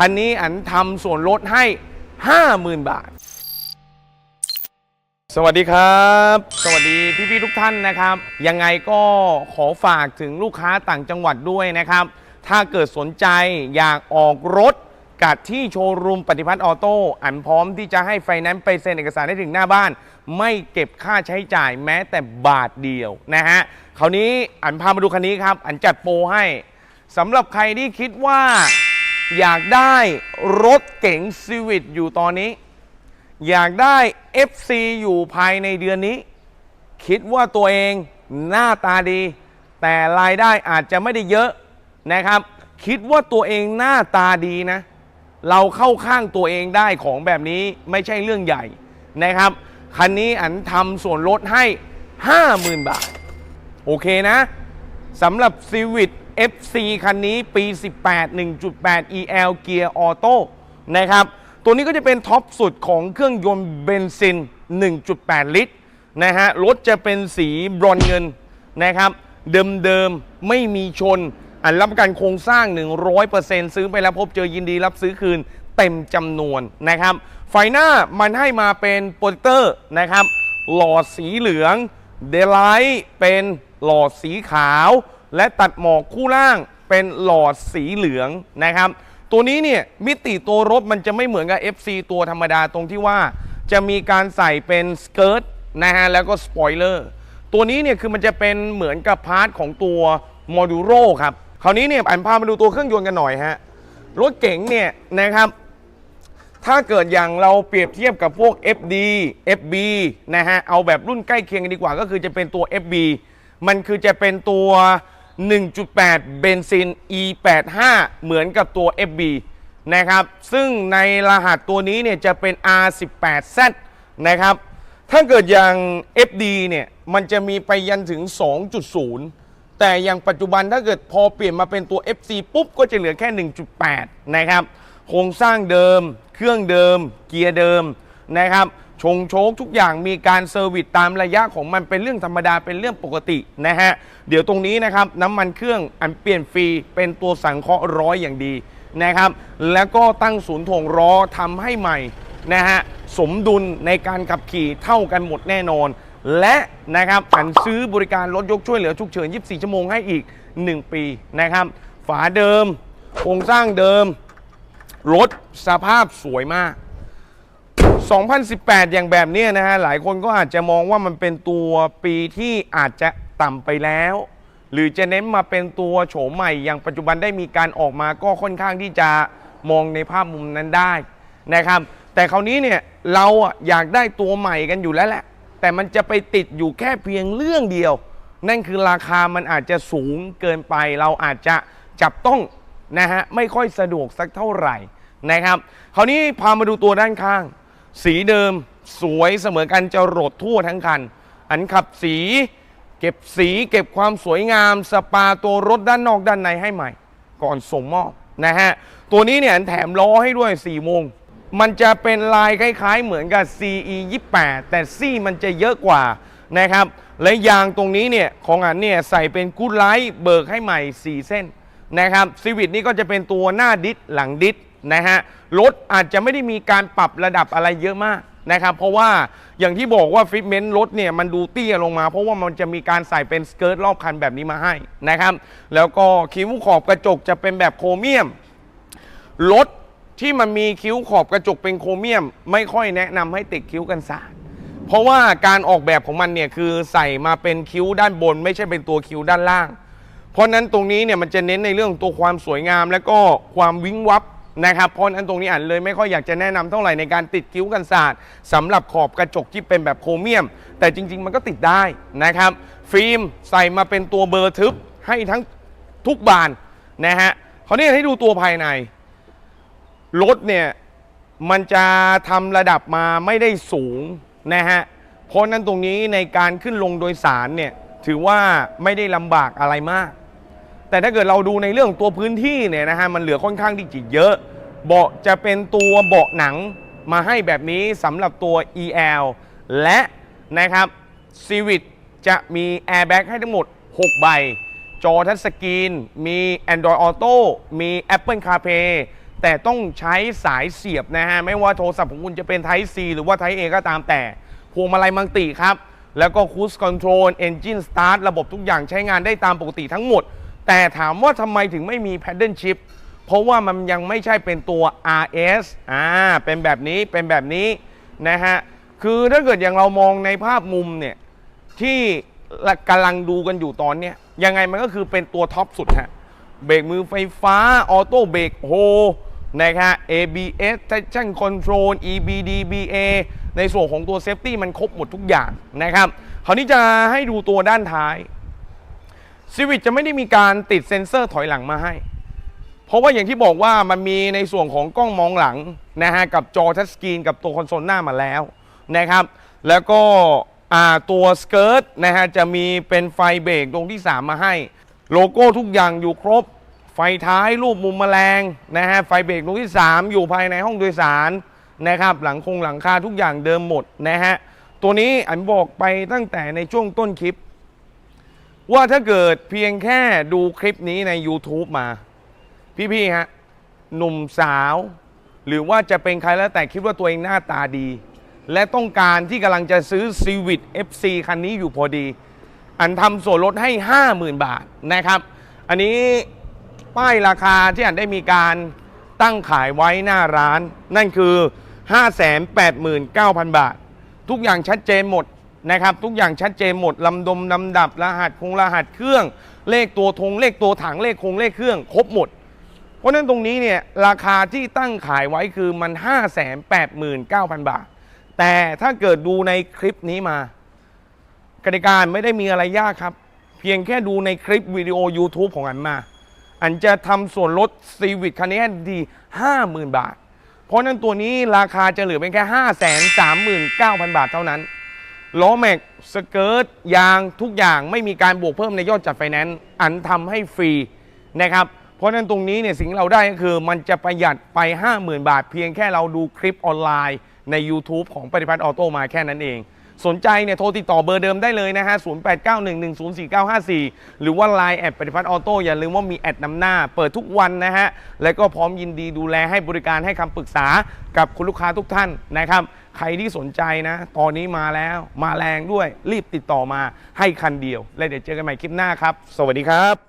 คันนี้อันทำส่วนลดให้ 50,000 บาท สวัสดีครับ สวัสดีพี่ๆทุกท่านนะครับ ยังไงก็ขอฝากถึงลูกค้าต่างจังหวัดด้วยนะครับ ถ้าเกิดสนใจอยากออกรถกับที่โชว์รูมปฏิพัฒน์ออโต้อันพร้อมที่จะให้ไฟแนนซ์ไปเซ็นเอกสารได้ถึงหน้าบ้าน ไม่เก็บค่าใช้จ่ายแม้แต่บาทเดียวนะฮะคราวนี้อันพามาดูคันนี้ครับ อันจัดโปรให้สำหรับใครที่คิดว่า อยากได้รถเก๋งซีวิตอยู่ตอนนี้ อยากได้ FC อยู่ภายในเดือนนี้ คิดว่าตัวเองหน้าตาดี แต่รายได้อาจจะไม่ได้เยอะนะครับ คิดว่าตัวเองหน้าตาดีนะ เราเข้าข้างตัวเองได้ของแบบนี้ไม่ใช่เรื่องใหญ่นะครับ คันนี้อันทำส่วนลดให้ 50,000 บาท โอเคนะสำหรับ Civic FC คันนี้ปี 18 1.8 EL เกียร์ออโต้นะครับ ตัวนี้ก็จะเป็นท็อปสุดของเครื่องยนต์เบนซิน 1.8 ลิตรนะฮะ รถจะเป็นสีบรอนเงินนะครับ เดิมๆ ไม่มีชน อันรับประกันโครงสร้าง 100%ซื้อไปแล้วพบเจอยินดีรับซื้อคืนเต็มจำนวนนะครับ ไฟหน้ามันให้มาเป็นโปรเจคเตอร์นะครับ หลอดสีเหลือง เดลไลท์เป็นหลอดสีขาว และตัดหมอกคู่ล่างเป็นหลอดสีเหลืองนะครับ ตัวนี้เนี่ยมิติตัวรถมันจะไม่เหมือนกับ FC ตัวธรรมดาตรงที่ว่า จะมีการใส่เป็นสเกิร์ตนะฮะแล้วก็สปอยเลอร์ตัวนี้เนี่ยคือมันจะเป็นเหมือนกับพาร์ทของตัวโมดูโรครับคราวนี้เนี่ยอันพามาดูตัวเครื่องยนต์กันหน่อยฮะรถเก๋งเนี่ยนะครับถ้าเกิดอย่างเราเปรียบเทียบกับพวก FD FB นะฮะ เอาแบบรุ่นใกล้เคียงกันดีกว่าก็คือจะเป็นตัว FB มันคือจะเป็นตัว 1.8 เบนซิน E85 เหมือนกับตัว FB นะครับ ซึ่งในรหัสตัวนี้เนี่ยจะเป็น R18Z นะครับ ถ้าเกิดอย่าง FD เนี่ย มันจะมีไปยันถึง 2.0 แต่อย่างปัจจุบันถ้าเกิดพอเปลี่ยนมาเป็นตัว FC ปุ๊บ ก็จะเหลือแค่ 1.8 นะครับ โครงสร้างเดิม เครื่องเดิม เกียร์เดิมนะครับ ชงโชคทุกอย่างมีการเซอร์วิสตามระยะของมันเป็นเรื่องธรรมดาเป็นเรื่องปกตินะฮะ เดี๋ยวตรงนี้นะครับน้ำมันเครื่องอันเปลี่ยนฟรีเป็นตัวสังเคราะห์ร้อยอย่างดีนะครับ แล้วก็ตั้งศูนย์ถ่วงล้อทำให้ใหม่นะฮะสมดุลในการขับขี่เท่ากันหมดแน่นอน และนะครับอันซื้อบริการรถยกช่วยเหลือฉุกเฉิน 24 ชั่วโมงให้อีก 1 ปีนะครับ ฝาเดิมโครงสร้างเดิมรถสภาพสวยมาก 2018 อย่างแบบเนี้ยนะฮะ หลายคนก็อาจจะมองว่ามันเป็นตัวปีที่อาจจะต่ำไปแล้ว หรือจะเน้นมาเป็นตัวโฉมใหม่ อย่างปัจจุบันได้มีการออกมาก็ค่อนข้างที่จะมองในภาพมุมนั้นได้นะครับ แต่คราวนี้เนี่ยเราอะอยากได้ตัวใหม่กันอยู่แล้วแหละ แต่มันจะไปติดอยู่แค่เพียงเรื่องเดียว นั่นคือราคามันอาจจะสูงเกินไป เราอาจจะจับต้องนะฮะไม่ค่อยสะดวกสักเท่าไหร่นะครับ คราวนี้พามาดูตัวด้านข้าง สีเดิมสวยเสมอกันจะโรดทั่วทั้งคัน อันขับสี เก็บสีเก็บความสวยงาม สปาตัวรถด้านนอกด้านในให้ใหม่ ก่อนส่งมอบนะฮะ ตัวนี้เนี่ยอันแถมล้อให้ด้วย4โมงมันจะเป็นลายคล้ายๆ เหมือนกับ CE 28แต่ซี่มันจะเยอะกว่านะครับ และยางตรงนี้เนี่ยของอันเนี่ยใส่เป็นกูดไลท์เบิกให้ใหม่ 4 เส้นนะครับซีวิตนี่ก็จะเป็นตัวหน้าดิสหลังดิส นะฮะรถอาจจะไม่ได้มีการปรับระดับอะไรเยอะมากนะครับเพราะว่าอย่างที่บอกว่าฟิตเมนต์รถเนี่ยมันดูเตี้ยลงมา เพราะว่ามันจะมีการใส่เป็นสเกิร์ตรอบคันแบบนี้มาให้นะครับ แล้วก็คิ้วขอบกระจกจะเป็นแบบโครเมียมรถที่มันมีคิ้วขอบกระจกเป็นโครเมียม ไม่ค่อยแนะนำให้ติดคิ้วกันศาสตร์เพราะว่าการออกแบบของมันเนี่ยคือใส่มาเป็นคิ้วด้านบน ไม่ใช่เป็นตัวคิ้วด้านล่าง เพราะนั้นตรงนี้เนี่ยมันจะเน้นในเรื่องตัวความสวยงาม และก็ความวิ้งวับ นะครับเพราะฉะนั้นตรงนี้อ่านเลยไม่ค่อยอยากจะแนะนำเท่าไหร่ในการติดคิ้วกันศาสตร์สำหรับขอบกระจกที่เป็นแบบโครเมียม แต่จริง ๆ มันก็ติดได้นะครับ ฟิล์มใส่มาเป็นตัวเบอร์ทึบให้ทั้งทุกบานนะฮะเขาเนี่ยให้ดูตัวภายในรถเนี่ยมันจะทำระดับมาไม่ได้สูงนะฮะเพราะนั้นตรงนี้ในการขึ้นลงโดยสารเนี่ยถือว่าไม่ได้ลำบากอะไรมาก แต่ถ้าเกิดเราดูในเรื่องตัวพื้นที่เนี่ยนะฮะมันเหลือค่อนข้างที่จะเยอะ เบาะจะเป็นตัวเบาะหนังมาให้แบบนี้สำหรับตัว EL และนะครับ Civic จะมีแอร์แบ็กให้ทั้งหมด 6 ใบ จอทัชสกรีน มี Android Auto มี Apple CarPlay แต่ต้องใช้สายเสียบนะฮะ ไม่ว่าโทรศัพท์ของคุณจะเป็น Type C หรือว่า Type A ก็ตามแต่ พวงมาลัยมังติครับ แล้วก็ Cruise Control Engine Start ระบบทุกอย่างใช้งานได้ตามปกติทั้งหมด แต่ถามว่าทำไมถึงไม่มี Paddle Shift เพราะว่ามันยังไม่ใช่เป็นตัว RS อ่าเป็นแบบนี้เป็นแบบนี้นะฮะคือถ้าเกิดอย่างเรามองในภาพมุมเนี่ยที่กำลังดูกันอยู่ตอนเนี้ยยังไงมันก็คือเป็นตัวท็อปสุดฮะเบรกมือไฟฟ้า ออโต้เบรกโฮนะครับ ABS Traction Control EBD BA ในส่วนของตัวเซฟตี้มันครบหมดทุกอย่างนะครับ คราวนี้จะให้ดูตัวด้านท้าย Civic จะไม่ได้มีการติดเซ็นเซอร์ถอยหลังมาให้ เพราะว่าอย่างที่บอกว่ามันมีในส่วนของกล้องมองหลังนะฮะกับจอทัชสกรีนกับตัวคอนโซลหน้ามาแล้วนะครับ แล้วก็ตัวสเกิร์ตนะฮะจะมีเป็นไฟเบรกตรงที่ 3 มาให้ โลโก้ทุกอย่างอยู่ครบ ไฟท้ายรูปมุมแมลงนะฮะไฟเบรกตรงที่ 3 อยู่ภายในห้องโดยสารนะครับ หลังคงหลังคาทุกอย่างเดิมหมดนะฮะตัวนี้อันบอกไปตั้งแต่ในช่วงต้นคลิป ว่าถ้าเกิดเพียงแค่ดูคลิปนี้ใน YouTube มา พี่ๆฮะหนุ่มสาว หรือว่าจะเป็นใครแล้วแต่คิดว่าตัวเองหน้าตาดี และต้องการที่กำลังจะซื้อ Civic FC คันนี้อยู่พอดี อันทำส่วนลดให้ 50,000 บาทนะครับ อันนี้ป้ายราคาที่อันได้มีการตั้งขายไว้หน้าร้าน นั่นคือ 589,000 บาท ทุกอย่างชัดเจนหมด นะครับ ทุกอย่างชัดเจนหมดลำดมลำดับรหัสคงรหัสเครื่อง เลขตัวธงเลขตัวถังเลขคงเลขเครื่อง ครบหมด เพราะฉะนั้นตรงนี้เนี่ยราคาที่ตั้งขายไว้คือมัน 589,000 บาท แต่ถ้าเกิดดูในคลิปนี้มากติกาไม่ได้มีอะไรยากครับ เพียงแค่ดูในคลิปวิดีโอ YouTube ของอันมา อันจะทำส่วนลดซีวิ c คันนี้ให้ดี50,000 บาท เพราะฉะนั้นตัวนี้ราคาจะเหลือเป็นแค่ 539,000 บาทเท่านั้น ล้อแม็กสเกิร์ตยางทุกอย่างไม่มีการบวกเพิ่มในยอดจัดไฟแนนซ์อันทำให้ฟรีนะครับ เพราะฉะนั้นตรงนี้เนี่ยสิ่งที่เราได้ก็คือมันจะประหยัดไป 50,000 บาท เพียงแค่เราดูคลิปออนไลน์ใน YouTube ของปฏิพัฒน์ออโต้มาแค่นั้นเอง สนใจเนี่ยโทรติดต่อเบอร์เดิมได้เลยนะฮะ 0891104954 หรือว่า Line แอดปฏิพัฒน์ออโต้อย่าลืมว่ามีแอดนำหน้า เปิดทุกวันนะฮะ และก็พร้อมยินดีดูแลให้บริการให้คำปรึกษากับคุณลูกค้าทุกท่านนะครับ ใครที่สนใจนะ ตอนนี้มาแล้วมาแรงด้วยรีบติดต่อมาให้คันเดียว และเดี๋ยวเจอกันใหม่คลิปหน้าครับ สวัสดีครับ